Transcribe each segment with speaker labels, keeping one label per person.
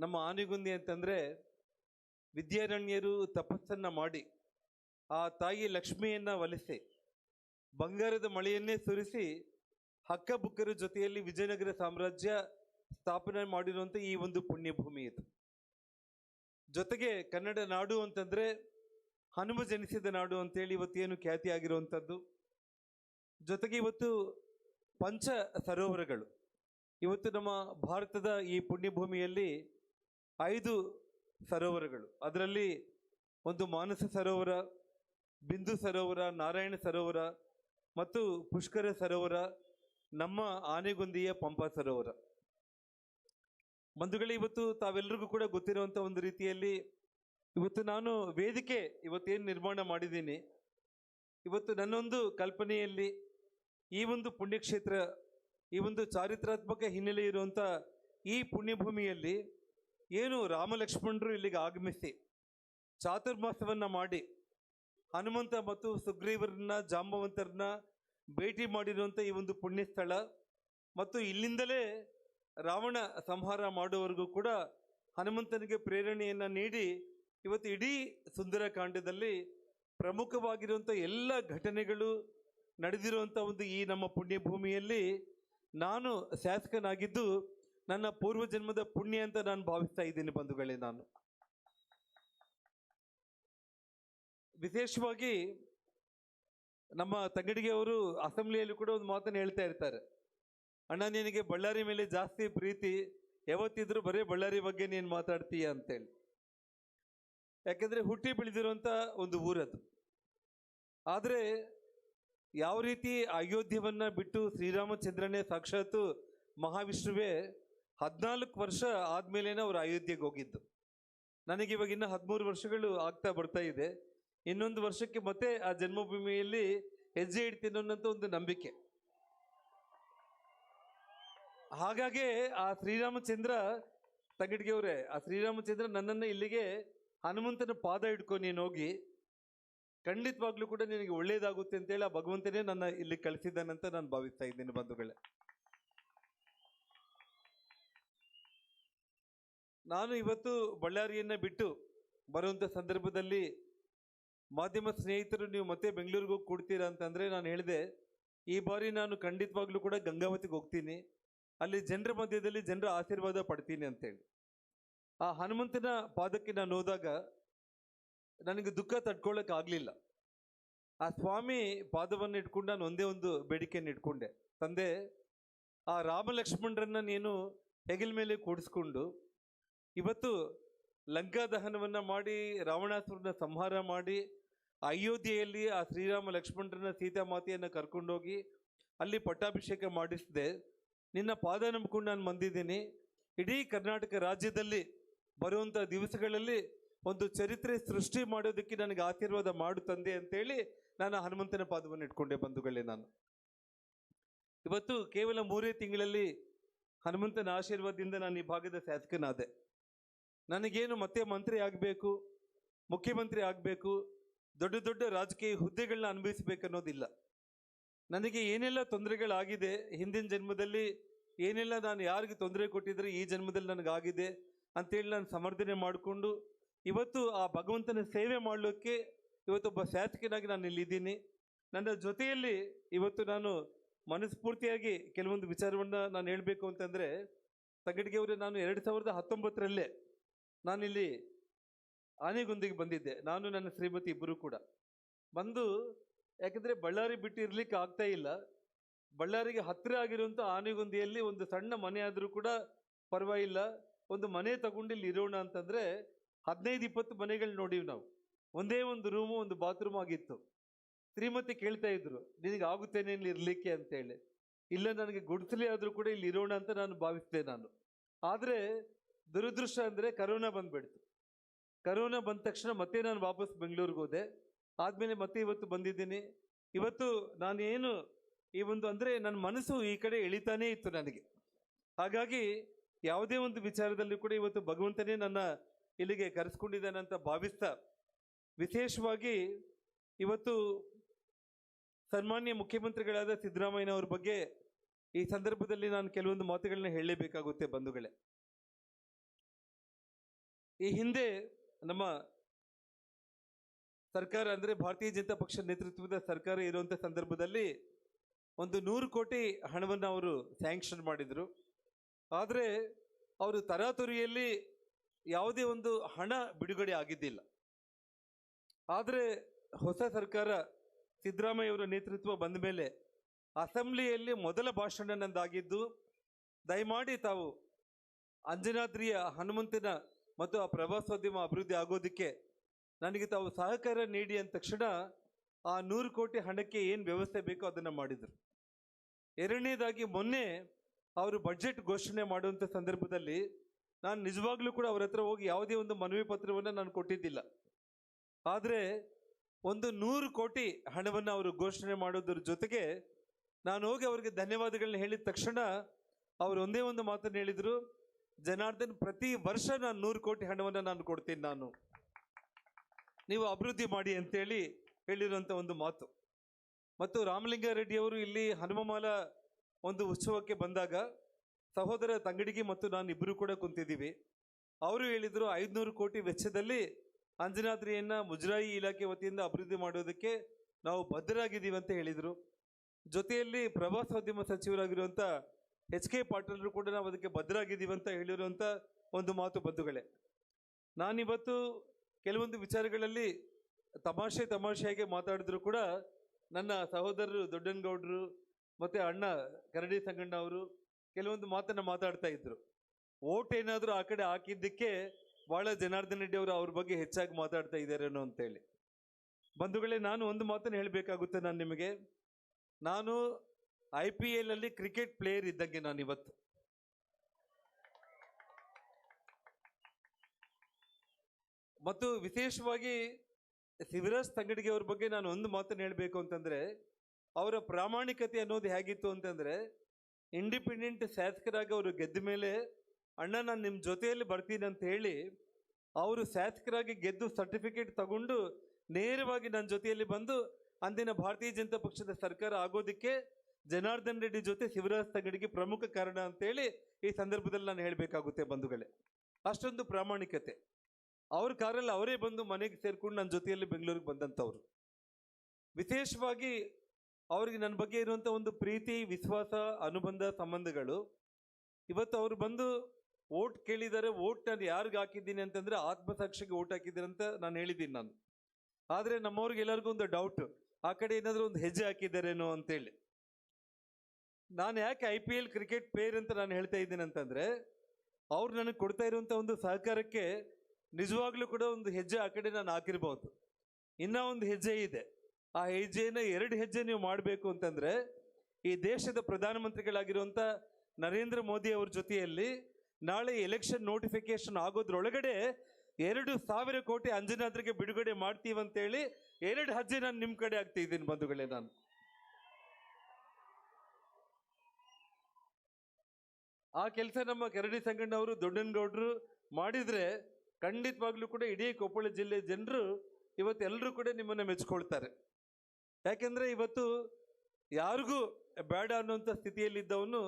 Speaker 1: ನಮ್ಮ ಆನೆಗುಂದಿ ಅಂತಂದರೆ ವಿದ್ಯಾರಣ್ಯರು ತಪಸ್ಸನ್ನು ಮಾಡಿ ಆ ತಾಯಿ ಲಕ್ಷ್ಮಿಯನ್ನು ಒಲಿಸಿ ಬಂಗಾರದ ಮಳೆಯನ್ನೇ ಸುರಿಸಿ ಹಕ್ಕಬುಕ್ಕರ ಜೊತೆಯಲ್ಲಿ ವಿಜಯನಗರ ಸಾಮ್ರಾಜ್ಯ ಸ್ಥಾಪನೆ ಮಾಡಿರುವಂಥ ಈ ಒಂದು ಪುಣ್ಯಭೂಮಿ ಇದು. ಜೊತೆಗೆ ಕನ್ನಡ ನಾಡು ಅಂತಂದರೆ ಹನುಮ ಜನಿಸಿದ ನಾಡು ಅಂತೇಳಿ ಇವತ್ತೇನು ಖ್ಯಾತಿ ಆಗಿರುವಂಥದ್ದು ಜೊತೆಗೆ ಇವತ್ತು ಪಂಚ ಸರೋವರಗಳು. ಇವತ್ತು ನಮ್ಮ ಭಾರತದ ಈ ಪುಣ್ಯಭೂಮಿಯಲ್ಲಿ ಐದು ಸರೋವರಗಳು. ಅದರಲ್ಲಿ ಒಂದು ಮಾನಸ ಸರೋವರ, ಬಿಂದು ಸರೋವರ, ನಾರಾಯಣ ಸರೋವರ ಮತ್ತು ಪುಷ್ಕರ ಸರೋವರ, ನಮ್ಮ ಆನೆಗೊಂದಿಯ ಪಂಪ ಸರೋವರ. ಬಂಧುಗಳೇ, ಇವತ್ತು ತಾವೆಲ್ಲರಿಗೂ ಕೂಡ ಗೊತ್ತಿರುವಂಥ ಒಂದು ರೀತಿಯಲ್ಲಿ ಇವತ್ತು ನಾನು ವೇದಿಕೆ ಇವತ್ತೇನು ನಿರ್ಮಾಣ ಮಾಡಿದ್ದೀನಿ. ಇವತ್ತು ನನ್ನೊಂದು ಕಲ್ಪನೆಯಲ್ಲಿ ಈ ಒಂದು ಪುಣ್ಯಕ್ಷೇತ್ರ, ಈ ಒಂದು ಚಾರಿತ್ರಾತ್ಮಕ ಹಿನ್ನೆಲೆ ಇರುವಂಥ ಈ ಪುಣ್ಯಭೂಮಿಯಲ್ಲಿ ಏನು ರಾಮಲಕ್ಷ್ಮಣರು ಇಲ್ಲಿಗೆ ಆಗಮಿಸಿ ಚಾತುರ್ಮಾಸವನ್ನು ಮಾಡಿ ಹನುಮಂತ ಮತ್ತು ಸುಗ್ರೀವರನ್ನ, ಜಾಂಬವಂತರನ್ನ ಭೇಟಿ ಮಾಡಿರುವಂಥ ಈ ಒಂದು ಪುಣ್ಯ ಸ್ಥಳ ಮತ್ತು ಇಲ್ಲಿಂದಲೇ ರಾವಣ ಸಂಹಾರ ಮಾಡುವವರೆಗೂ ಕೂಡ ಹನುಮಂತನಿಗೆ ಪ್ರೇರಣೆಯನ್ನು ನೀಡಿ ಇವತ್ತು ಇಡೀ ಸುಂದರಕಾಂಡದಲ್ಲಿ ಪ್ರಮುಖವಾಗಿರುವಂಥ ಎಲ್ಲ ಘಟನೆಗಳು ನಡೆದಿರುವಂಥ ಒಂದು ಈ ನಮ್ಮ ಪುಣ್ಯಭೂಮಿಯಲ್ಲಿ ನಾನು ಶಾಸಕನಾಗಿದ್ದು ನನ್ನ ಪೂರ್ವ ಜನ್ಮದ ಪುಣ್ಯ ಅಂತ ನಾನು ಭಾವಿಸ್ತಾ ಇದ್ದೀನಿ ಬಂಧುಗಳೇ ನಾನು. ವಿಶೇಷವಾಗಿ ನಮ್ಮ ತಂಗಡಿಗೆ ಅವರು ಅಸೆಂಬ್ಲಿಯಲ್ಲಿ ಕೂಡ ಒಂದು ಮಾತನ್ನು ಹೇಳ್ತಾ ಇರ್ತಾರೆ. ಅಣ್ಣ, ನಿನಗೆ ಬಳ್ಳಾರಿ ಮೇಲೆ ಜಾಸ್ತಿ ಪ್ರೀತಿ, ಯಾವತ್ತಿದ್ರು ಬರೀ ಬಳ್ಳಾರಿ ಬಗ್ಗೆ ನೀನು ಮಾತಾಡ್ತೀಯ ಅಂತೇಳಿ. ಯಾಕೆಂದ್ರೆ ಹುಟ್ಟಿ ಬೆಳೆದಿರುವಂಥ ಒಂದು ಊರದು. ಆದರೆ ಯಾವ ರೀತಿ ಅಯೋಧ್ಯವನ್ನ ಬಿಟ್ಟು ಶ್ರೀರಾಮಚಂದ್ರನೇ ಸಾಕ್ಷಾತ್ತು ಮಹಾವಿಷ್ಣುವೇ ಹದಿನಾಲ್ಕು ವರ್ಷ ಆದ್ಮೇಲೇನೆ ಅವರು ಅಯೋಧ್ಯೆಗೆ ಹೋಗಿದ್ದು. ನನಗೆ ಇವಾಗ ಇನ್ನು ಹದಿಮೂರು ವರ್ಷಗಳು ಆಗ್ತಾ ಬರ್ತಾ ಇದೆ. ಇನ್ನೊಂದು ವರ್ಷಕ್ಕೆ ಮತ್ತೆ ಆ ಜನ್ಮಭೂಮಿಯಲ್ಲಿ ಹೆಜ್ಜೆ ಇಡ್ತೀನಿ ಅನ್ನೋಂಥ ಒಂದು ನಂಬಿಕೆ. ಹಾಗಾಗಿ ಆ ಶ್ರೀರಾಮಚಂದ್ರ ತಗಡ್ಗೆ ಅವರೇ, ಆ ಶ್ರೀರಾಮಚಂದ್ರ ನನ್ನನ್ನು ಇಲ್ಲಿಗೆ ಹನುಮಂತನ ಪಾದ ಇಟ್ಕೊ ನೀನು ಹೋಗಿ, ಖಂಡಿತವಾಗ್ಲೂ ಕೂಡ ನಿನಗೆ ಒಳ್ಳೇದಾಗುತ್ತೆ ಅಂತೇಳಿ ಆ ಭಗವಂತನೇ ನನ್ನ ಇಲ್ಲಿ ಕಳಿಸಿದ್ದಾನಂತ ನಾನು ಭಾವಿಸ್ತಾ ಇದ್ದೀನಿ ಬಂಧುಗಳೇ. ನಾನು ಇವತ್ತು ಬಳ್ಳಾರಿಯನ್ನು ಬಿಟ್ಟು ಬರುವಂಥ ಸಂದರ್ಭದಲ್ಲಿ ಮಾಧ್ಯಮ ಸ್ನೇಹಿತರು ನೀವು ಮತ್ತೆ ಬೆಂಗಳೂರಿಗೆ ಹೋಗಿ ಕೊಡ್ತೀರಾ ಅಂತಂದರೆ ನಾನು ಹೇಳಿದೆ, ಈ ಬಾರಿ ನಾನು ಖಂಡಿತವಾಗ್ಲೂ ಕೂಡ ಗಂಗಾವತಿಗೆ ಹೋಗ್ತೀನಿ. ಅಲ್ಲಿ ಜನರ ಮಧ್ಯದಲ್ಲಿ ಜನರ ಆಶೀರ್ವಾದ ಪಡ್ತೀನಿ ಅಂತೇಳಿ. ಆ ಹನುಮಂತನ ಪಾದಕ್ಕೆ ನಾನು ಹೋದಾಗ ನನಗೆ ದುಃಖ ತಡ್ಕೊಳ್ಳೋಕೆ ಆಗಲಿಲ್ಲ. ಆ ಸ್ವಾಮಿ ಪಾದವನ್ನು ಇಟ್ಕೊಂಡು ನಾನು ಒಂದೇ ಒಂದು ಬೇಡಿಕೆಯನ್ನು ಇಟ್ಕೊಂಡೆ. ತಂದೆ, ಆ ರಾಮ ಲಕ್ಷ್ಮಣರನ್ನ ನೀನು ಹೆಗಲ ಮೇಲೆ ಕೂಡಿಸ್ಕೊಂಡು ಇವತ್ತು ಲಂಕಾ ದಹನವನ್ನ ಮಾಡಿ, ರಾವಣಾಸುರನ ಸಂಹಾರ ಮಾಡಿ, ಅಯೋಧ್ಯೆಯಲ್ಲಿ ಆ ಶ್ರೀರಾಮ ಲಕ್ಷ್ಮಣರನ್ನ ಸೀತಾಮಾತೆಯನ್ನು ಕರ್ಕೊಂಡೋಗಿ ಅಲ್ಲಿ ಪಟ್ಟಾಭಿಷೇಕ ಮಾಡಿಸಿದೆ. ನಿನ್ನ ಪಾದ ನಂಬಿಕೊಂಡು ನಾನು ಬಂದಿದ್ದೀನಿ. ಇಡೀ ಕರ್ನಾಟಕ ರಾಜ್ಯದಲ್ಲಿ ಬರುವಂಥ ದಿವಸಗಳಲ್ಲಿ ಒಂದು ಚರಿತ್ರೆ ಸೃಷ್ಟಿ ಮಾಡೋದಕ್ಕೆ ನನಗೆ ಆಶೀರ್ವಾದ ಮಾಡು ತಂದೆ ಅಂತೇಳಿ ನಾನು ಹನುಮಂತನ ಪಾದವನ್ನು ಇಟ್ಕೊಂಡೆ ಬಂಧುಗಳೇ ನಾನು. ಇವತ್ತು ಕೇವಲ ಮೂರೇ ತಿಂಗಳಲ್ಲಿ ಹನುಮಂತನ ಆಶೀರ್ವಾದದಿಂದ ನಾನು ಈ ಭಾಗದ ಶಾಸಕನಾದೆ. ನನಗೇನು ಮತ್ತೆ ಮಂತ್ರಿ ಆಗಬೇಕು, ಮುಖ್ಯಮಂತ್ರಿ ಆಗಬೇಕು, ದೊಡ್ಡ ದೊಡ್ಡ ರಾಜಕೀಯ ಹುದ್ದೆಗಳನ್ನ ಅನುಭವಿಸ್ಬೇಕು ಅನ್ನೋದಿಲ್ಲ ನನಗೆ ಏನೆಲ್ಲ ತೊಂದರೆಗಳಾಗಿದೆ, ಹಿಂದಿನ ಜನ್ಮದಲ್ಲಿ ಏನೆಲ್ಲ ನಾನು ಯಾರಿಗೆ ತೊಂದರೆ ಕೊಟ್ಟಿದ್ರೆ ಈ ಜನ್ಮದಲ್ಲಿ ನನಗಾಗಿದೆ ಅಂತೇಳಿ ನಾನು ಸಮರ್ಥನೆ ಮಾಡಿಕೊಂಡು, ಇವತ್ತು ಆ ಭಗವಂತನ ಸೇವೆ ಮಾಡಲಿಕ್ಕೆ ಇವತ್ತೊಬ್ಬ ಶಾಸಕನಾಗಿ ನಾನು ಇಲ್ಲಿದ್ದೀನಿ ನನ್ನ ಜೊತೆಯಲ್ಲಿ ಇವತ್ತು ನಾನು ಮನಸ್ಫೂರ್ತಿಯಾಗಿ ಕೆಲವೊಂದು ವಿಚಾರವನ್ನು ನಾನು ಹೇಳಬೇಕು ಅಂತಂದ್ರೆ ತಗಡಿಗೆ ಅವರೇ ನಾನು ಎರಡು ಸಾವಿರದ ಹತ್ತೊಂಬತ್ತರಲ್ಲೇ ನಾನಿಲ್ಲಿ ಆನೆಗುಂದಿಗೆ ಬಂದಿದ್ದೆ. ನಾನು ನನ್ನ ಶ್ರೀಮತಿ ಇಬ್ಬರು ಕೂಡ. ಬಂದು, ಯಾಕಂದ್ರೆ ಬಳ್ಳಾರಿ ಬಿಟ್ಟು ಇರ್ಲಿಕ್ಕೆ ಆಗ್ತಾ ಇಲ್ಲ. ಬಳ್ಳಾರಿಗೆ ಹತ್ತಿರ ಆಗಿರುವಂಥ ಆನೆಗುಂದಿಯಲ್ಲಿ ಒಂದು ಸಣ್ಣ ಮನೆ ಆದರೂ ಕೂಡ ಪರವಾಗಿಲ್ಲ. ಒಂದು ಮನೆ ತಗೊಂಡು ಇಲ್ಲಿ ಇರೋಣ ಅಂತಂದ್ರೆ ಹದಿನೈದು, ಇಪ್ಪತ್ತು ಮನೆಗಳು ನೋಡೀವಿ ನಾವು. ಒಂದೇ ಒಂದು ರೂಮು, ಒಂದು ಬಾತ್ರೂಮ್ ಆಗಿತ್ತು. ಶ್ರೀಮತಿ ಕೇಳ್ತಾ ಇದ್ರು, ನಿನಗೆ ಆಗುತ್ತೇನೆ ಇಲ್ಲಿ ಇರ್ಲಿಕ್ಕೆ? ಅಂತೇಳಿ. ಇಲ್ಲ, ನನಗೆ ಗುಡಿಸಲಿ ಆದರೂ ಕೂಡ ಇಲ್ಲಿ ಇರೋಣ ಅಂತ ನಾನು ಭಾವಿಸಿದೆ ನಾನು. ಆದರೆ ದುರದೃಷ್ಟ ಅಂದರೆ ಕರೋನಾ ಬಂದ್ಬಿಡ್ತು. ಕರೋನಾ ಬಂದ ತಕ್ಷಣ ಮತ್ತೆ ನಾನು ವಾಪಸ್ ಬೆಂಗಳೂರಿಗೆ ಹೋದೆ. ಆದಮೇಲೆ ಮತ್ತೆ ಇವತ್ತು ಬಂದಿದ್ದೀನಿ. ಇವತ್ತು ನಾನು ಏನು ಈ ಒಂದು ಅಂದರೆ ನನ್ನ ಮನಸ್ಸು ಈ ಕಡೆ ಎಳಿತಾನೇ ಇತ್ತು ನನಗೆ. ಹಾಗಾಗಿ ಯಾವುದೇ ಒಂದು ವಿಚಾರದಲ್ಲಿ ಕೂಡ ಇವತ್ತು ಭಗವಂತನೇ ನನ್ನ ಇಲ್ಲಿಗೆ ಕರೆಸ್ಕೊಂಡಿದ್ದಾನೆ ಅಂತ ಭಾವಿಸ್ತಾ ವಿಶೇಷವಾಗಿ ಇವತ್ತು ಸನ್ಮಾನ್ಯ ಮುಖ್ಯಮಂತ್ರಿಗಳಾದ ಸಿದ್ದರಾಮಯ್ಯನವ್ರ ಬಗ್ಗೆ ಈ ಸಂದರ್ಭದಲ್ಲಿ ನಾನು ಕೆಲವೊಂದು ಮಾತುಗಳನ್ನ ಹೇಳಲೇಬೇಕಾಗುತ್ತೆ ಬಂಧುಗಳೇ. ಈ ಹಿಂದೆ ನಮ್ಮ ಸರ್ಕಾರ ಅಂದರೆ ಭಾರತೀಯ ಜನತಾ ಪಕ್ಷ ನೇತೃತ್ವದ ಸರ್ಕಾರ ಇರುವಂಥ ಸಂದರ್ಭದಲ್ಲಿ ಒಂದು ನೂರು ಕೋಟಿ ಹಣವನ್ನು ಅವರು ಸ್ಯಾಂಕ್ಷನ್ ಮಾಡಿದರು. ಆದರೆ ಅವರು ತರಾತುರಿಯಲ್ಲಿ ಯಾವುದೇ ಒಂದು ಹಣ ಬಿಡುಗಡೆ ಆಗಿದ್ದಿಲ್ಲ. ಆದರೆ ಹೊಸ ಸರ್ಕಾರ ಸಿದ್ದರಾಮಯ್ಯವರ ನೇತೃತ್ವ ಬಂದ ಮೇಲೆ ಅಸೆಂಬ್ಲಿಯಲ್ಲಿ ಮೊದಲ ಭಾಷಣ ನಂದಾಗಿದ್ದು, ದಯಮಾಡಿ ತಾವು ಅಂಜನಾದ್ರಿಯ ಹನುಮಂತನ ಮತ್ತು ಆ ಪ್ರವಾಸೋದ್ಯಮ ಅಭಿವೃದ್ಧಿ ಆಗೋದಕ್ಕೆ ನನಗೆ ತಾವು ಸಹಕಾರ ನೀಡಿ ಅಂದ ತಕ್ಷಣ ಆ ನೂರು ಕೋಟಿ ಹಣಕ್ಕೆ ಏನು ವ್ಯವಸ್ಥೆ ಬೇಕೋ ಅದನ್ನು ಮಾಡಿದರು. ಎರಡನೇದಾಗಿ ಮೊನ್ನೆ ಅವರು ಬಜೆಟ್ ಘೋಷಣೆ ಮಾಡುವಂಥ ಸಂದರ್ಭದಲ್ಲಿ ನಾನು ನಿಜವಾಗ್ಲೂ ಕೂಡ ಅವ್ರ ಹತ್ರ ಹೋಗಿ ಯಾವುದೇ ಒಂದು ಮನವಿ ಪತ್ರವನ್ನು ನಾನು ಕೊಟ್ಟಿದ್ದಿಲ್ಲ. ಆದರೆ ಒಂದು ನೂರು ಕೋಟಿ ಹಣವನ್ನು ಅವರು ಘೋಷಣೆ ಮಾಡೋದ್ರ ಜೊತೆಗೆ ನಾನು ಹೋಗಿ ಅವರಿಗೆ ಧನ್ಯವಾದಗಳನ್ನ ಹೇಳಿದ ತಕ್ಷಣ ಅವರು ಒಂದೇ ಒಂದು ಮಾತನ್ನು ಹೇಳಿದರು ಜನಾರ್ದನ್ ಪ್ರತಿ ವರ್ಷ ನಾನು ನೂರು ಕೋಟಿ ಹಣವನ್ನು ನಾನು ಕೊಡ್ತೀನಿ ನಾನು. ನೀವು ಅಭಿವೃದ್ಧಿ ಮಾಡಿ ಅಂತೇಳಿ ಹೇಳಿರುವಂಥ ಒಂದು ಮಾತು. ಮತ್ತು ರಾಮಲಿಂಗಾರೆಡ್ಡಿ ಅವರು ಇಲ್ಲಿ ಹನುಮಮಾಲ ಒಂದು ಉತ್ಸವಕ್ಕೆ ಬಂದಾಗ ಸಹೋದರ ತಂಗಡಿಗೆ ಮತ್ತು ನಾನು ಇಬ್ಬರು ಕೂಡ ಕುಂತಿದ್ದೀವಿ. ಅವರು ಹೇಳಿದರು ಐದುನೂರು ಕೋಟಿ ವೆಚ್ಚದಲ್ಲಿ ಅಂಜನಾದ್ರಿಯನ್ನು ಮುಜರಾಯಿ ಇಲಾಖೆ ವತಿಯಿಂದ ಅಭಿವೃದ್ಧಿ ಮಾಡೋದಕ್ಕೆ ನಾವು ಬದ್ಧರಾಗಿದ್ದೀವಿ ಅಂತ ಹೇಳಿದರು. ಜೊತೆಯಲ್ಲಿ ಪ್ರವಾಸೋದ್ಯಮ ಸಚಿವರಾಗಿರುವಂಥ ಎಚ್ ಕೆ ಪಾಟೀಲರು ಕೂಡ ನಾವು ಅದಕ್ಕೆ ಭದ್ರಾಗಿದ್ದೀವಿ ಅಂತ ಹೇಳಿರುವಂಥ ಒಂದು ಮಾತು ಬಂಧುಗಳೇ. ನಾನಿವತ್ತು ಕೆಲವೊಂದು ವಿಚಾರಗಳಲ್ಲಿ ತಮಾಷೆ ತಮಾಷೆಯಾಗಿ ಮಾತಾಡಿದ್ರು ಕೂಡ ನನ್ನ ಸಹೋದರರು ದೊಡ್ಡನಗೌಡರು ಮತ್ತು ಅಣ್ಣ ಕರಡಿ ಸಂಗಣ್ಣ ಅವರು ಕೆಲವೊಂದು ಮಾತನ್ನು ಮಾತಾಡ್ತಾ ಇದ್ರು. ಓಟ್ ಏನಾದರೂ ಆ ಕಡೆ ಹಾಕಿದ್ದಕ್ಕೆ ಭಾಳ ಜನಾರ್ದನ್ ರೆಡ್ಡಿ ಅವರು ಅವ್ರ ಬಗ್ಗೆ ಹೆಚ್ಚಾಗಿ ಮಾತಾಡ್ತಾ ಇದ್ದಾರೇನೋ ಅಂತೇಳಿ ಬಂಧುಗಳೇ, ನಾನು ಒಂದು ಮಾತನ್ನು ಹೇಳಬೇಕಾಗುತ್ತೆ ನಾನು ನಿಮಗೆ. ನಾನು ಐ ಪಿ ಎಲ್ ಅಲ್ಲಿ ಕ್ರಿಕೆಟ್ ಪ್ಲೇಯರ್ ಇದ್ದಂಗೆ ನಾನು ಇವತ್ತು. ಮತ್ತು ವಿಶೇಷವಾಗಿ ಶಿವರಾಜ್ ತಂಗಡಿಗೆ ಅವ್ರ ಬಗ್ಗೆ ನಾನು ಒಂದು ಮಾತನ್ನು ಹೇಳಬೇಕು ಅಂತಂದ್ರೆ, ಅವರ ಪ್ರಾಮಾಣಿಕತೆ ಅನ್ನೋದು ಹೇಗಿತ್ತು ಅಂತಂದ್ರೆ, ಇಂಡಿಪೆಂಡೆಂಟ್ ಶಾಸಕರಾಗಿ ಅವರು ಗೆದ್ದ ಮೇಲೆ, ಅಣ್ಣ, ನಾನು ನಿಮ್ಮ ಜೊತೆಯಲ್ಲಿ ಬರ್ತೀನಿ ಅಂತ ಹೇಳಿ, ಅವರು ಶಾಸಕರಾಗಿ ಗೆದ್ದು ಸರ್ಟಿಫಿಕೇಟ್ ತಗೊಂಡು, ನೇರವಾಗಿ ನನ್ನ ಜೊತೆಯಲ್ಲಿ ಬಂದು, ಅಂದಿನ ಭಾರತೀಯ ಜನತಾ ಪಕ್ಷದ ಸರ್ಕಾರ ಆಗೋದಕ್ಕೆ ಜನಾರ್ದನ್ ರೆಡ್ಡಿ ಜೊತೆ ಶಿವರಾಜ್ ತಂಗಡಿಗೆ ಪ್ರಮುಖ ಕಾರಣ ಅಂತೇಳಿ ಈ ಸಂದರ್ಭದಲ್ಲಿ ನಾನು ಹೇಳಬೇಕಾಗುತ್ತೆ ಬಂಧುಗಳೇ. ಅಷ್ಟೊಂದು ಪ್ರಾಮಾಣಿಕತೆ. ಅವ್ರ ಕಾರಲ್ಲಿ ಅವರೇ ಬಂದು ಮನೆಗೆ ಸೇರ್ಕೊಂಡು ನನ್ನ ಜೊತೆಯಲ್ಲಿ ಬೆಂಗಳೂರಿಗೆ ಬಂದಂಥವ್ರು. ವಿಶೇಷವಾಗಿ ಅವ್ರಿಗೆ ನನ್ನ ಬಗ್ಗೆ ಇರುವಂಥ ಒಂದು ಪ್ರೀತಿ, ವಿಶ್ವಾಸ, ಅನುಬಂಧ, ಸಂಬಂಧಗಳು. ಇವತ್ತು ಅವರು ಬಂದು ಓಟ್ ಕೇಳಿದ್ದಾರೆ ಓಟ್ ನಾನು ಯಾರಿಗೆ ಹಾಕಿದ್ದೀನಿ ಅಂತಂದರೆ ಆತ್ಮಸಾಕ್ಷಿಗೆ ಓಟ್ ಹಾಕಿದ್ದೀನಿ ಅಂತ ನಾನು ಹೇಳಿದ್ದೀನಿ ನಾನು. ಆದರೆ ನಮ್ಮವ್ರಿಗೆ ಎಲ್ಲರಿಗೂ ಒಂದು ಡೌಟ್ ಆ ಕಡೆ ಏನಾದರೂ ಒಂದು ಹೆಜ್ಜೆ ಹಾಕಿದ್ದಾರೇನೋ ಅಂತೇಳಿ. ನಾನು ಯಾಕೆ I P L cricket player ಅಂತ ನಾನು ಹೇಳ್ತಾ ಇದ್ದೀನಿ ಅಂತಂದ್ರೆ, ಅವ್ರು ನನಗೆ ಕೊಡ್ತಾ ಇರುವಂಥ ಒಂದು ಸಹಕಾರಕ್ಕೆ ನಿಜವಾಗ್ಲೂ ಕೂಡ ಒಂದು ಹೆಜ್ಜೆ ಆ ಕಡೆ ನಾನು ಹಾಕಿರ್ಬೋದು. ಇನ್ನ ಒಂದು ಹೆಜ್ಜೆ ಇದೆ. ಆ ಹೆಜ್ಜೆನ ಎರಡು ಹೆಜ್ಜೆ ನೀವು ಮಾಡಬೇಕು ಅಂತಂದ್ರೆ, ಈ ದೇಶದ ಪ್ರಧಾನಮಂತ್ರಿಗಳಾಗಿರುವಂಥ ನರೇಂದ್ರ ಮೋದಿ ಅವ್ರ ಜೊತೆಯಲ್ಲಿ ನಾಳೆ ಎಲೆಕ್ಷನ್ ನೋಟಿಫಿಕೇಶನ್ ಆಗೋದ್ರೊಳಗಡೆ ಎರಡು ಸಾವಿರ ಕೋಟಿ ಅಂಜನಾದ್ರಿಗೆ ಬಿಡುಗಡೆ ಮಾಡ್ತೀವಂತೇಳಿ ಎರಡು ಹೆಜ್ಜೆ ನಾನು ನಿಮ್ಮ ಕಡೆ ಆಗ್ತಾ ಇದ್ದೀನಿ ಬಂಧುಗಳೇ ನಾನು. ಆ ಕೆಲಸ ನಮ್ಮ ಕೆರಡಿ ಸಂಗಣ್ಣ ಅವರು ದೊಡ್ಡನಗೌಡರು ಮಾಡಿದರೆ ಖಂಡಿತವಾಗ್ಲೂ ಕೂಡ ಇಡೀ ಕೊಪ್ಪಳ ಜಿಲ್ಲೆ ಜನರು ಇವತ್ತು ಎಲ್ಲರೂ ಕೂಡ ನಿಮ್ಮನ್ನು ಮೆಚ್ಕೊಳ್ತಾರೆ. ಯಾಕೆಂದರೆ ಇವತ್ತು ಯಾರಿಗೂ ಬೇಡ ಅನ್ನುವಂಥ ಸ್ಥಿತಿಯಲ್ಲಿದ್ದವನು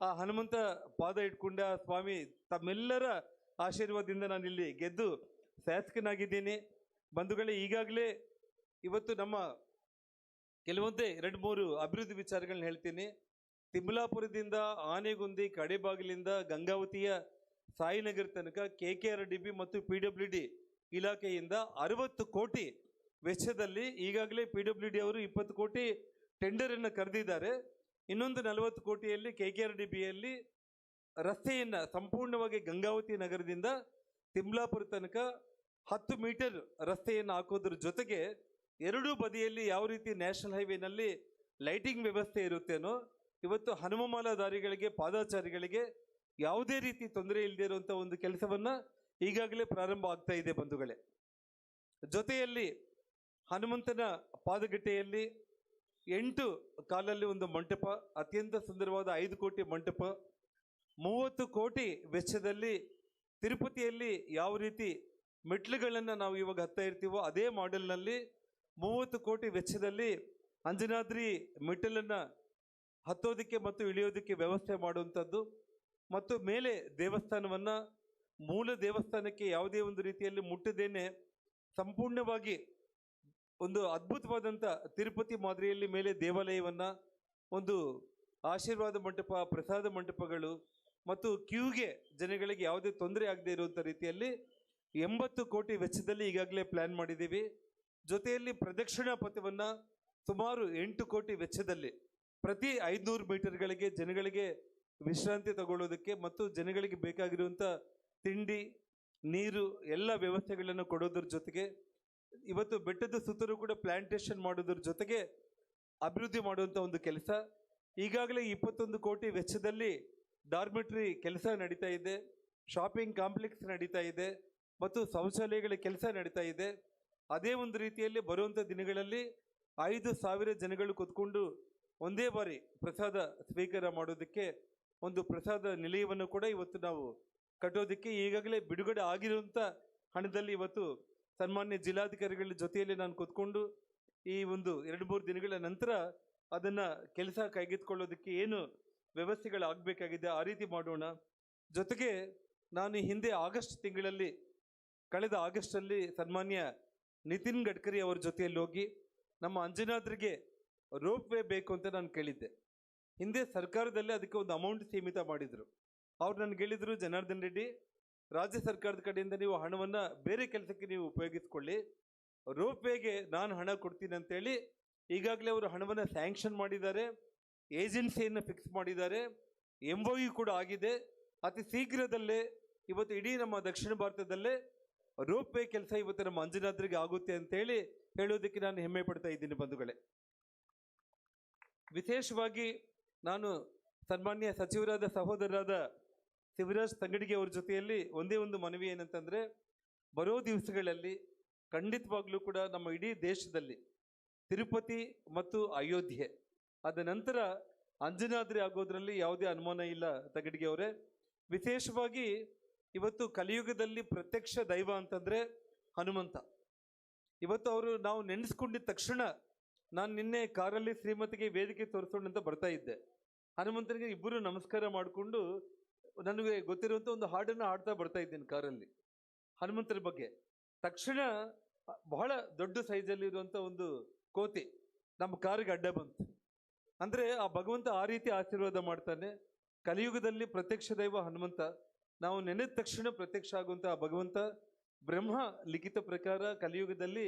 Speaker 1: ಆ ಹನುಮಂತ ಪಾದ ಇಟ್ಕೊಂಡ ಸ್ವಾಮಿ ತಮ್ಮೆಲ್ಲರ ಆಶೀರ್ವಾದದಿಂದ ನಾನು ಇಲ್ಲಿ ಗೆದ್ದು ಶಾಸಕನಾಗಿದ್ದೀನಿ. ಬಂಧುಗಳೇ, ಈಗಾಗಲೇ ಇವತ್ತು ನಮ್ಮ ಕೆಲವೊಂದೇ ಎರಡು ಮೂರು ಅಭಿವೃದ್ಧಿ ವಿಚಾರಗಳನ್ನ ಹೇಳ್ತೀನಿ. ತಿಮ್ಲಾಪುರದಿಂದ ಆನೆಗುಂದಿ ಕಡೆಬಾಗಿಲಿಂದ ಗಂಗಾವತಿಯ ಸಾಯಿನಗರ್ ತನಕ ಕೆ ಕೆ ಡಿ ಬಿ ಮತ್ತು ಪಿ ಡಬ್ಲ್ಯೂ ಡಿ ಇಲಾಖೆಯಿಂದ ಅರವತ್ತು ಕೋಟಿ ವೆಚ್ಚದಲ್ಲಿ ಈಗಾಗಲೇ ಪಿ ಡಬ್ಲ್ಯೂ ಡಿ ಅವರು ಇಪ್ಪತ್ತು ಕೋಟಿ ಟೆಂಡರನ್ನು ಕರೆದಿದ್ದಾರೆ. ಇನ್ನೊಂದು ನಲವತ್ತು ಕೋಟಿಯಲ್ಲಿ ಕೆ ಕೆ ಆರ್ ಡಿ ಬಿಯಲ್ಲಿ ರಸ್ತೆಯನ್ನು ಸಂಪೂರ್ಣವಾಗಿ ಗಂಗಾವತಿ ನಗರದಿಂದ ತಿಮ್ಲಾಪುರ ತನಕ ಹತ್ತು ಮೀಟರ್ ರಸ್ತೆಯನ್ನು ಹಾಕೋದ್ರ ಜೊತೆಗೆ ಎರಡೂ ಬದಿಯಲ್ಲಿ ಯಾವ ರೀತಿ ನ್ಯಾಷನಲ್ ಹೈವೇನಲ್ಲಿ ಲೈಟಿಂಗ್ ವ್ಯವಸ್ಥೆ ಇರುತ್ತೇನೋ ಇವತ್ತು ಹನುಮಮಾಲ ದಾರಿಗಳಿಗೆ ಪಾದಾಚಾರಿಗಳಿಗೆ ಯಾವುದೇ ರೀತಿ ತೊಂದರೆ ಇಲ್ಲದೆ ಇರುವಂಥ ಒಂದು ಕೆಲಸವನ್ನ ಈಗಾಗಲೇ ಪ್ರಾರಂಭ ಆಗ್ತಾ ಇದೆ ಬಂಧುಗಳೇ. ಜೊತೆಯಲ್ಲಿ ಹನುಮಂತನ ಪಾದಗಟ್ಟೆಯಲ್ಲಿ ಎಂಟು ಕಾಲಲ್ಲಿ ಒಂದು ಮಂಟಪ, ಅತ್ಯಂತ ಸುಂದರವಾದ ಐದು ಕೋಟಿ ಮಂಟಪ, ಮೂವತ್ತು ಕೋಟಿ ವೆಚ್ಚದಲ್ಲಿ ತಿರುಪತಿಯಲ್ಲಿ ಯಾವ ರೀತಿ ಮೆಟ್ಲುಗಳನ್ನು ನಾವು ಇವಾಗ ಹತ್ತಾ ಇರ್ತೀವೋ ಅದೇ ಮಾಡೆಲ್ನಲ್ಲಿ ಮೂವತ್ತು ಕೋಟಿ ವೆಚ್ಚದಲ್ಲಿ ಅಂಜನಾದ್ರಿ ಮೆಟ್ಟಲನ್ನು ಹತ್ತೋದಕ್ಕೆ ಮತ್ತು ಇಳಿಯೋದಕ್ಕೆ ವ್ಯವಸ್ಥೆ ಮಾಡುವಂಥದ್ದು ಮತ್ತು ಮೇಲೆ ದೇವಸ್ಥಾನವನ್ನು ಮೂಲ ದೇವಸ್ಥಾನಕ್ಕೆ ಯಾವುದೇ ಒಂದು ರೀತಿಯಲ್ಲಿ ಮುಟ್ಟದೇನೆ ಸಂಪೂರ್ಣವಾಗಿ ಒಂದು ಅದ್ಭುತವಾದಂಥ ತಿರುಪತಿ ಮಾದರಿಯಲ್ಲಿ ಮೇಲೆ ದೇವಾಲಯವನ್ನು, ಒಂದು ಆಶೀರ್ವಾದ ಮಂಟಪ, ಪ್ರಸಾದ ಮಂಟಪಗಳು ಮತ್ತು ಕ್ಯೂಗೆ ಜನಗಳಿಗೆ ಯಾವುದೇ ತೊಂದರೆ ಆಗದೇ ಇರುವಂಥ ರೀತಿಯಲ್ಲಿ ಎಂಬತ್ತು ಕೋಟಿ ವೆಚ್ಚದಲ್ಲಿ ಈಗಾಗಲೇ ಪ್ಲ್ಯಾನ್ ಮಾಡಿದ್ದೀವಿ. ಜೊತೆಯಲ್ಲಿ ಪ್ರದಕ್ಷಿಣಾ ಪಥವನ್ನು ಸುಮಾರು ಎಂಟು ಕೋಟಿ ವೆಚ್ಚದಲ್ಲಿ ಪ್ರತಿ ಐದುನೂರು ಮೀಟರ್ಗಳಿಗೆ ಜನಗಳಿಗೆ ವಿಶ್ರಾಂತಿ ತಗೊಳ್ಳೋದಕ್ಕೆ ಮತ್ತು ಜನಗಳಿಗೆ ಬೇಕಾಗಿರುವಂಥ ತಿಂಡಿ, ನೀರು, ಎಲ್ಲ ವ್ಯವಸ್ಥೆಗಳನ್ನು ಕೊಡೋದ್ರ ಜೊತೆಗೆ, ಇವತ್ತು ಬೆಟ್ಟದ ಸುತ್ತಲೂ ಕೂಡ ಪ್ಲಾಂಟೇಶನ್ ಮಾಡೋದ್ರ ಜೊತೆಗೆ ಅಭಿವೃದ್ಧಿ ಮಾಡುವಂಥ ಒಂದು ಕೆಲಸ. ಈಗಾಗಲೇ ಇಪ್ಪತ್ತೊಂದು ಕೋಟಿ ವೆಚ್ಚದಲ್ಲಿ ಡಾರ್ಮಿಟ್ರಿ ಕೆಲಸ ನಡೀತಾ ಇದೆ ಶಾಪಿಂಗ್ ಕಾಂಪ್ಲೆಕ್ಸ್ ನಡೀತಾ ಇದೆ ಮತ್ತು ಶೌಚಾಲಯಗಳ ಕೆಲಸ ನಡೀತಾ ಇದೆ. ಅದೇ ಒಂದು ರೀತಿಯಲ್ಲಿ ಬರುವಂಥ ದಿನಗಳಲ್ಲಿ ಐದು ಸಾವಿರ ಜನಗಳು ಕೂತ್ಕೊಂಡು ಒಂದೇ ಬಾರಿ ಪ್ರಸಾದ ಸ್ವೀಕಾರ ಮಾಡೋದಕ್ಕೆ ಒಂದು ಪ್ರಸಾದ ನಿಲಯವನ್ನು ಕೂಡ ಇವತ್ತು ನಾವು ಕಟ್ಟೋದಕ್ಕೆ ಈಗಾಗಲೇ ಬಿಡುಗಡೆ ಆಗಿರುವಂಥ ಹಣದಲ್ಲಿ ಇವತ್ತು ಸನ್ಮಾನ್ಯ ಜಿಲ್ಲಾಧಿಕಾರಿಗಳ ಜೊತೆಯಲ್ಲಿ ನಾನು ಕೂತ್ಕೊಂಡು ಈ ಒಂದು ಎರಡು ಮೂರು ದಿನಗಳ ನಂತರ ಅದನ್ನು ಕೆಲಸ ಕೈಗೆತ್ತಿಕೊಳ್ಳೋದಕ್ಕೆ ಏನು ವ್ಯವಸ್ಥೆಗಳಾಗಬೇಕಾಗಿದೆ ಆ ರೀತಿ ಮಾಡೋಣ. ಜೊತೆಗೆ ನಾನು ಹಿಂದೆ ಆಗಸ್ಟ್ ತಿಂಗಳಲ್ಲಿ, ಕಳೆದ ಆಗಸ್ಟಲ್ಲಿ ಸನ್ಮಾನ್ಯ ನಿತಿನ್ ಗಡ್ಕರಿ ಅವರ ಜೊತೆಯಲ್ಲಿ ಹೋಗಿ ನಮ್ಮ ಅಂಜನಾದ್ರಿಗೆ ರೋಪ್ ವೇ ಬೇಕು ಅಂತ ನಾನು ಕೇಳಿದ್ದೆ. ಹಿಂದೆ ಸರ್ಕಾರದಲ್ಲೇ ಅದಕ್ಕೆ ಒಂದು ಅಮೌಂಟ್ ಸೀಮಿತ ಮಾಡಿದರು. ಅವ್ರು ನನಗೆ ಹೇಳಿದರು, ಜನಾರ್ದನ್ ರೆಡ್ಡಿ, ರಾಜ್ಯ ಸರ್ಕಾರದ ಕಡೆಯಿಂದ ನೀವು ಹಣವನ್ನು ಬೇರೆ ಕೆಲಸಕ್ಕೆ ನೀವು ಉಪಯೋಗಿಸ್ಕೊಳ್ಳಿ. ರೋಪ್ ವೇಗೆ ನಾನು ಹಣ ಕೊಡ್ತೀನಿ ಅಂತೇಳಿ ಈಗಾಗಲೇ ಅವರು ಹಣವನ್ನು ಸ್ಯಾಂಕ್ಷನ್ ಮಾಡಿದ್ದಾರೆ. ಏಜೆನ್ಸಿಯನ್ನು ಫಿಕ್ಸ್ ಮಾಡಿದ್ದಾರೆ. ಎಂ ಕೂಡ ಆಗಿದೆ. ಅತಿ ಶೀಘ್ರದಲ್ಲೇ ಇವತ್ತು ಇಡೀ ನಮ್ಮ ದಕ್ಷಿಣ ಭಾರತದಲ್ಲೇ ರೋಪ್ ವೇ ಕೆಲಸ ಇವತ್ತು ನಮ್ಮ ಅಂಜನಾದ್ರಿಗೆ ಆಗುತ್ತೆ ಅಂತೇಳಿ ಹೇಳೋದಕ್ಕೆ ನಾನು ಹೆಮ್ಮೆ ಪಡ್ತಾ ಇದ್ದೀನಿ ಬಂಧುಗಳೇ. ವಿಶೇಷವಾಗಿ ನಾನು ಸನ್ಮಾನ್ಯ ಸಚಿವರಾದ ಸಹೋದರರಾದ ಶಿವರಾಜ್ ತಂಗಡಿಗೆ ಅವ್ರ ಜೊತೆಯಲ್ಲಿ ಒಂದೇ ಒಂದು ಮನವಿ ಏನಂತಂದರೆ, ಬರೋ ದಿವಸಗಳಲ್ಲಿ ಖಂಡಿತವಾಗ್ಲೂ ಕೂಡ ನಮ್ಮ ಇಡೀ ದೇಶದಲ್ಲಿ ತಿರುಪತಿ ಮತ್ತು ಅಯೋಧ್ಯೆ ಅದ ನಂತರ ಅಂಜನಾದ್ರಿ ಆಗೋದ್ರಲ್ಲಿ ಯಾವುದೇ ಅನುಮಾನ ಇಲ್ಲ ತಗಡಿಗೆ ಅವರೇ. ವಿಶೇಷವಾಗಿ ಇವತ್ತು ಕಲಿಯುಗದಲ್ಲಿ ಪ್ರತ್ಯಕ್ಷ ದೈವ ಅಂತಂದರೆ ಹನುಮಂತ. ಇವತ್ತು ಅವರು ನಾವು ನೆನೆಸ್ಕೊಂಡಿದ್ದ ತಕ್ಷಣ ನಾನು ನಿನ್ನೆ ಕಾರಲ್ಲಿ ಶ್ರೀಮತಿಗೆ ವೇದಿಕೆ ತೋರಿಸೋಣ ಅಂತ ಬರ್ತಾ ಇದ್ದೆ. ಹನುಮಂತನಿಗೆ ಇಬ್ಬರು ನಮಸ್ಕಾರ ಮಾಡಿಕೊಂಡು ನನಗೆ ಗೊತ್ತಿರುವಂಥ ಒಂದು ಹಾಡನ್ನು ಹಾಡ್ತಾ ಬರ್ತಾ ಇದ್ದೀನಿ ಕಾರಲ್ಲಿ. ಹನುಮಂತರ ಬಗ್ಗೆ. ತಕ್ಷಣ ಬಹಳ ದೊಡ್ಡ ಸೈಜಲ್ಲಿ ಇರುವಂಥ ಒಂದು ಕೋತಿ ನಮ್ಮ ಕಾರಿಗೆ ಅಡ್ಡ ಬಂತು. ಅಂದರೆ ಆ ಭಗವಂತ ಆ ರೀತಿ ಆಶೀರ್ವಾದ ಮಾಡ್ತಾನೆ. ಕಲಿಯುಗದಲ್ಲಿ ಪ್ರತ್ಯಕ್ಷ ದೈವ ಹನುಮಂತ. ನಾವು ನೆನೆದ ತಕ್ಷಣ ಪ್ರತ್ಯಕ್ಷ ಆಗುವಂಥ ಆ ಭಗವಂತ ಬ್ರಹ್ಮ ಲಿಖಿತ ಪ್ರಕಾರ ಕಲಿಯುಗದಲ್ಲಿ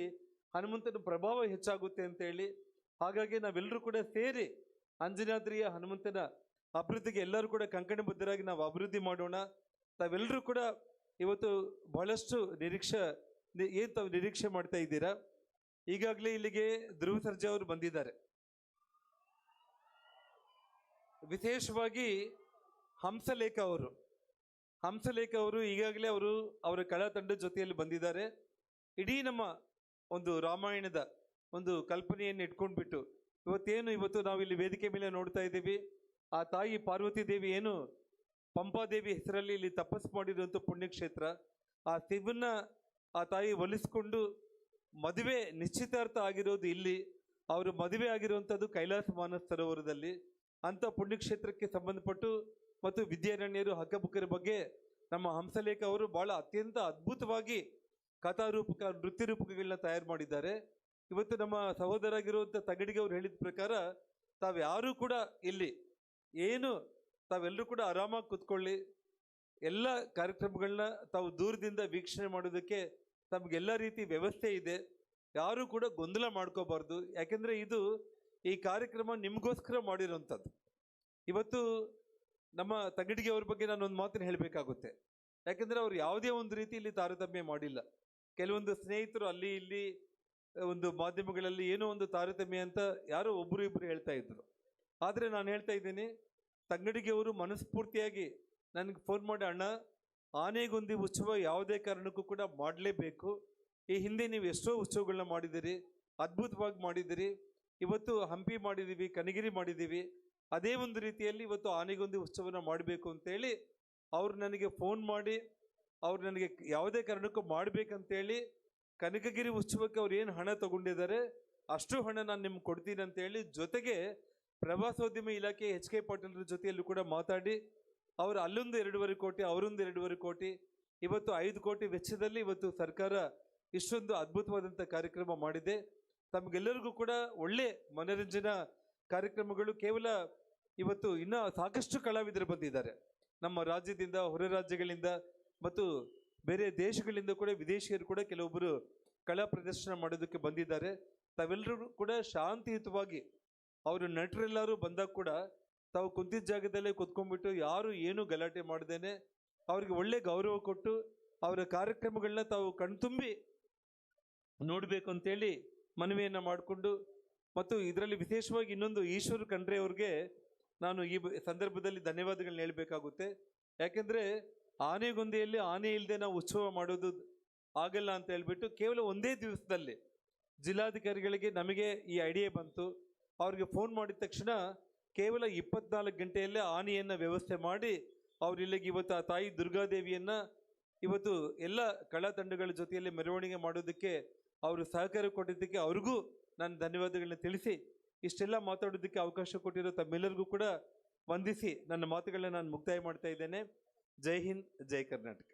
Speaker 1: ಹನುಮಂತನ ಪ್ರಭಾವ ಹೆಚ್ಚಾಗುತ್ತೆ ಅಂತೇಳಿ ಹಾಗಾಗಿ ನಾವೆಲ್ಲರೂ ಕೂಡ ಸೇರಿ ಅಂಜನಾದ್ರಿಯ ಹನುಮಂತನ ಅಭಿವೃದ್ಧಿಗೆ ಎಲ್ಲರೂ ಕೂಡ ಕಂಕಣಬದ್ಧರಾಗಿ ನಾವು ಅಭಿವೃದ್ಧಿ ಮಾಡೋಣ. ತಾವೆಲ್ಲರೂ ಕೂಡ ಇವತ್ತು ಬಹಳಷ್ಟು ನಿರೀಕ್ಷೆ ಏನು ತಾವು ನಿರೀಕ್ಷೆ ಮಾಡ್ತಾ ಇದ್ದೀರಾ? ಈಗಾಗಲೇ ಇಲ್ಲಿಗೆ ಧ್ರುವ ಸರ್ಜಾ ಅವರು ಬಂದಿದ್ದಾರೆ. ವಿಶೇಷವಾಗಿ ಹಂಸಲೇಖ ಅವರು. ಹಂಸಲೇಖ ಅವರು ಈಗಾಗಲೇ ಅವರು ಅವರ ಕಲಾ ತಂಡದ ಜೊತೆಯಲ್ಲಿ ಬಂದಿದ್ದಾರೆ. ಇಡೀ ನಮ್ಮ ಒಂದು ರಾಮಾಯಣದ ಒಂದು ಕಲ್ಪನೆಯನ್ನು ಇಟ್ಕೊಂಡ್ಬಿಟ್ಟು, ಇವತ್ತೇನು ಇವತ್ತು ನಾವು ಇಲ್ಲಿ ವೇದಿಕೆ ಮೇಲೆ ನೋಡ್ತಾ ಇದ್ದೀವಿ, ಆ ತಾಯಿ ಪಾರ್ವತಿ ದೇವಿ ಏನು ಪಂಪಾದೇವಿ ಹೆಸರಲ್ಲಿ ಇಲ್ಲಿ ತಪಸ್ಸು ಮಾಡಿರುವಂಥ ಪುಣ್ಯಕ್ಷೇತ್ರ, ಆ ಶಿವನ್ನ ಆ ತಾಯಿ ಒಲಿಸ್ಕೊಂಡು ಮದುವೆ ನಿಶ್ಚಿತಾರ್ಥ ಆಗಿರೋದು ಇಲ್ಲಿ, ಅವರು ಮದುವೆ ಆಗಿರುವಂಥದ್ದು ಕೈಲಾಸ ಮಾನಸ ಸರೋವರದಲ್ಲಿ, ಅಂಥ ಪುಣ್ಯಕ್ಷೇತ್ರಕ್ಕೆ ಸಂಬಂಧಪಟ್ಟು ಮತ್ತು ವಿದ್ಯಾರಣ್ಯರು ಹಕ್ಕಬುಕ್ಕರ ಬಗ್ಗೆ ನಮ್ಮ ಹಂಸಲೇಖ ಅವರು ಭಾಳ ಅತ್ಯಂತ ಅದ್ಭುತವಾಗಿ ಕಥಾರೂಪಕ ನೃತ್ಯ ರೂಪಕಗಳನ್ನ ತಯಾರು ಮಾಡಿದ್ದಾರೆ. ಇವತ್ತು ನಮ್ಮ ಸಹೋದರಾಗಿರುವಂಥ ತಗಡಿಗೆ ಅವ್ರು ಹೇಳಿದ ಪ್ರಕಾರ ತಾವು ಯಾರೂ ಕೂಡ ಇಲ್ಲಿ ಏನು, ತಾವೆಲ್ಲರೂ ಕೂಡ ಆರಾಮಾಗಿ ಕೂತ್ಕೊಳ್ಳಿ. ಎಲ್ಲ ಕಾರ್ಯಕ್ರಮಗಳನ್ನ ತಾವು ದೂರದಿಂದ ವೀಕ್ಷಣೆ ಮಾಡೋದಕ್ಕೆ ತಮಗೆಲ್ಲ ರೀತಿ ವ್ಯವಸ್ಥೆ ಇದೆ. ಯಾರೂ ಕೂಡ ಗೊಂದಲ ಮಾಡ್ಕೋಬಾರ್ದು. ಯಾಕೆಂದರೆ ಇದು ಈ ಕಾರ್ಯಕ್ರಮ ನಿಮಗೋಸ್ಕರ ಮಾಡಿರೋಂಥದ್ದು ಇವತ್ತು ನಮ್ಮ ತಗಡಿಗೆ ಅವ್ರ ಬಗ್ಗೆ ನಾನು ಒಂದು ಮಾತನ್ನು ಹೇಳಬೇಕಾಗುತ್ತೆ. ಯಾಕೆಂದರೆ ಅವ್ರು ಯಾವುದೇ ಒಂದು ರೀತಿಯಲ್ಲಿ ತಾರತಮ್ಯ ಮಾಡಿಲ್ಲ. ಕೆಲವೊಂದು ಸ್ನೇಹಿತರು ಅಲ್ಲಿ ಇಲ್ಲಿ ಒಂದು ಮಾಧ್ಯಮಗಳಲ್ಲಿ ಏನೋ ಒಂದು ತಾರತಮ್ಯ ಅಂತ ಯಾರೋ ಒಬ್ಬರು ಇಬ್ಬರು ಹೇಳ್ತಾ ಇದ್ರು. ಆದರೆ ನಾನು ಹೇಳ್ತಾ ಇದ್ದೀನಿ ತಂಗಡಿಗೆ ಅವರು ಮನಸ್ಫೂರ್ತಿಯಾಗಿ ನನಗೆ ಫೋನ್ ಮಾಡಿ, ಅಣ್ಣ, ಆನೆಗೊಂದಿ ಉತ್ಸವ ಯಾವುದೇ ಕಾರಣಕ್ಕೂ ಕೂಡ ಮಾಡಲೇಬೇಕು. ಈ ಹಿಂದೆ ನೀವು ಎಷ್ಟೋ ಉತ್ಸವಗಳನ್ನ ಮಾಡಿದ್ದೀರಿ, ಅದ್ಭುತವಾಗಿ ಮಾಡಿದ್ದೀರಿ. ಇವತ್ತು ಹಂಪಿ ಮಾಡಿದ್ದೀವಿ, ಕನಗಿರಿ ಮಾಡಿದ್ದೀವಿ. ಅದೇ ಒಂದು ರೀತಿಯಲ್ಲಿ ಇವತ್ತು ಆನೆಗೊಂದಿ ಉತ್ಸವನ ಮಾಡಬೇಕು ಅಂತೇಳಿ ಅವರು ನನಗೆ ಫೋನ್ ಮಾಡಿ ಅವ್ರು ನನಗೆ ಯಾವುದೇ ಕಾರಣಕ್ಕೂ ಮಾಡಬೇಕಂತೇಳಿ ಕನಕಗಿರಿ ಉತ್ಸವಕ್ಕೆ ಅವ್ರು ಏನು ಹಣ ತಗೊಂಡಿದ್ದಾರೆ, ಅಷ್ಟು ಹಣ ನಾನು ನಿಮ್ಗೆ ಕೊಡ್ತೀನಿ ಅಂತೇಳಿ ಜೊತೆಗೆ ಪ್ರವಾಸೋದ್ಯಮ ಇಲಾಖೆ ಎಚ್ ಕೆ ಪಾಟೀಲ್ರ ಜೊತೆಯಲ್ಲೂ ಕೂಡ ಮಾತಾಡಿ, ಅವರು ಅಲ್ಲೊಂದು ಎರಡೂವರೆ ಕೋಟಿ, ಅವರೊಂದು ಎರಡೂವರೆ ಕೋಟಿ, ಇವತ್ತು ಐದು ಕೋಟಿ ವೆಚ್ಚದಲ್ಲಿ ಇವತ್ತು ಸರ್ಕಾರ ಇಷ್ಟೊಂದು ಅದ್ಭುತವಾದಂಥ ಕಾರ್ಯಕ್ರಮ ಮಾಡಿದೆ. ತಮಗೆಲ್ಲರಿಗೂ ಕೂಡ ಒಳ್ಳೆ ಮನರಂಜನಾ ಕಾರ್ಯಕ್ರಮಗಳು ಕೇವಲ ಇವತ್ತು ಇನ್ನೂ ಸಾಕಷ್ಟು ಕಲಾವಿದರು ಬಂದಿದ್ದಾರೆ. ನಮ್ಮ ರಾಜ್ಯದಿಂದ, ಹೊರ ರಾಜ್ಯಗಳಿಂದ ಮತ್ತು ಬೇರೆ ದೇಶಗಳಿಂದ ಕೂಡ ವಿದೇಶಿಯರು ಕೂಡ ಕೆಲವೊಬ್ಬರು ಕಲಾ ಪ್ರದರ್ಶನ ಮಾಡೋದಕ್ಕೆ ಬಂದಿದ್ದಾರೆ. ತಾವೆಲ್ಲರೂ ಕೂಡ ಶಾಂತಿಯುತವಾಗಿ ಅವರು ನಟರೆಲ್ಲರೂ ಬಂದಾಗ ಕೂಡ ತಾವು ಕುಂತಿದ್ದ ಜಾಗದಲ್ಲೇ ಕುತ್ಕೊಂಡ್ಬಿಟ್ಟು ಯಾರು ಏನು ಗಲಾಟೆ ಮಾಡ್ದೇನೆ, ಅವರಿಗೆ ಒಳ್ಳೆ ಗೌರವ ಕೊಟ್ಟು ಅವರ ಕಾರ್ಯಕ್ರಮಗಳನ್ನ ತಾವು ಕಣ್ತುಂಬಿ ನೋಡಬೇಕು ಅಂತೇಳಿ ಮನವಿಯನ್ನು ಮಾಡಿಕೊಂಡು ಮತ್ತು ಇದರಲ್ಲಿ ವಿಶೇಷವಾಗಿ ಇನ್ನೊಂದು ಈಶ್ವರ್ ಖಂಡ್ರೆ ಅವ್ರಿಗೆ ನಾನು ಈ ಸಂದರ್ಭದಲ್ಲಿ ಧನ್ಯವಾದಗಳನ್ನ ಹೇಳಬೇಕಾಗುತ್ತೆ. ಯಾಕೆಂದ್ರೆ ಆನೆಗೊಂದಿಯಲ್ಲಿ ಆನೆ ಇಲ್ಲದೆ ನಾವು ಉತ್ಸವ ಮಾಡೋದು ಆಗಲ್ಲ ಅಂತ ಹೇಳ್ಬಿಟ್ಟು ಕೇವಲ ಒಂದೇ ದಿವಸದಲ್ಲಿ ಜಿಲ್ಲಾಧಿಕಾರಿಗಳಿಗೆ ನಮಗೆ ಈ ಐಡಿಯಾ ಬಂತು. ಅವ್ರಿಗೆ ಫೋನ್ ಮಾಡಿದ ತಕ್ಷಣ ಕೇವಲ ಇಪ್ಪತ್ನಾಲ್ಕು ಗಂಟೆಯಲ್ಲೇ ಆನೆಯನ್ನು ವ್ಯವಸ್ಥೆ ಮಾಡಿ ಅವ್ರು ಇಲ್ಲಿಗೆ ಇವತ್ತು ಆ ತಾಯಿ ದುರ್ಗಾದೇವಿಯನ್ನು ಇವತ್ತು ಎಲ್ಲ ಕಲಾ ತಂಡಗಳ ಜೊತೆಯಲ್ಲಿ ಮೆರವಣಿಗೆ ಮಾಡೋದಕ್ಕೆ ಅವರು ಸಹಕಾರ ಕೊಟ್ಟಿದ್ದಕ್ಕೆ ಅವ್ರಿಗೂ ನಾನು ಧನ್ಯವಾದಗಳನ್ನ ತಿಳಿಸಿ, ಇಷ್ಟೆಲ್ಲ ಮಾತಾಡೋದಕ್ಕೆ ಅವಕಾಶ ಕೊಟ್ಟಿರೋ ತಮ್ಮೆಲ್ಲರಿಗೂ ಕೂಡ ವಂದಿಸಿ ನನ್ನ ಮಾತುಗಳನ್ನ ನಾನು ಮುಕ್ತಾಯ ಮಾಡ್ತಾ ಇದ್ದೇನೆ. ಜೈ ಹಿಂದ್ ಜೈ ಕರ್ನಾಟಕ